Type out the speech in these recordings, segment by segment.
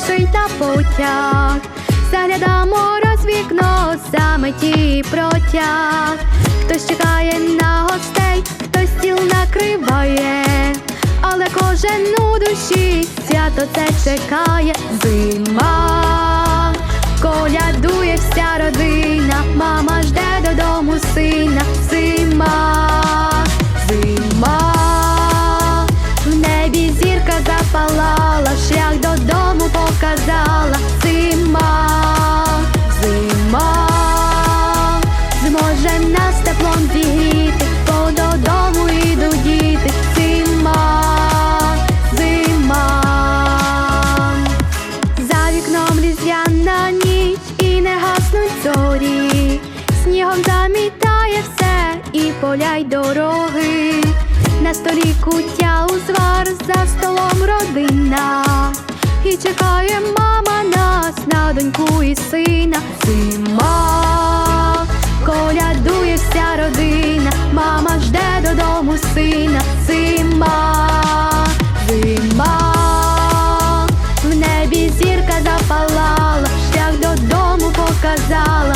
спішить на потяг. Заглядамо роз вікно, саме ті протяг. Хтось чекає на гостей, хтось стіл накриває, але кожен у душі свято це чекає зима. Колядує вся родина, мама жде додому сина, зима, зима, в небі зірка запалала, шлях додому показала, зима, зима, зможе нас теплом зігріти, бо додому йдуть діти, зима, зима. За вікном різдвяна ніч і не гаснуть зорі, снігом замітає все і поля й дороги. На столі куття узвар, за столом родина. І чекає мама нас на доньку і сина. Зима, колядує вся родина, мама жде додому сина. Зима, зима. В небі зірка запалала, шлях додому показала,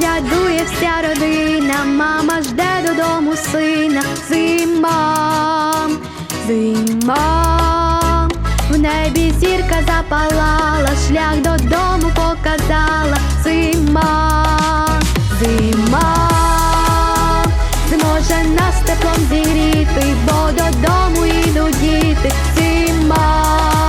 радує вся родина, мама жде додому сина, зима, зима, в небі зірка запалала, шлях додому показала, зима, зима, зможе нас теплом зігріти, бо додому йду діти, зима.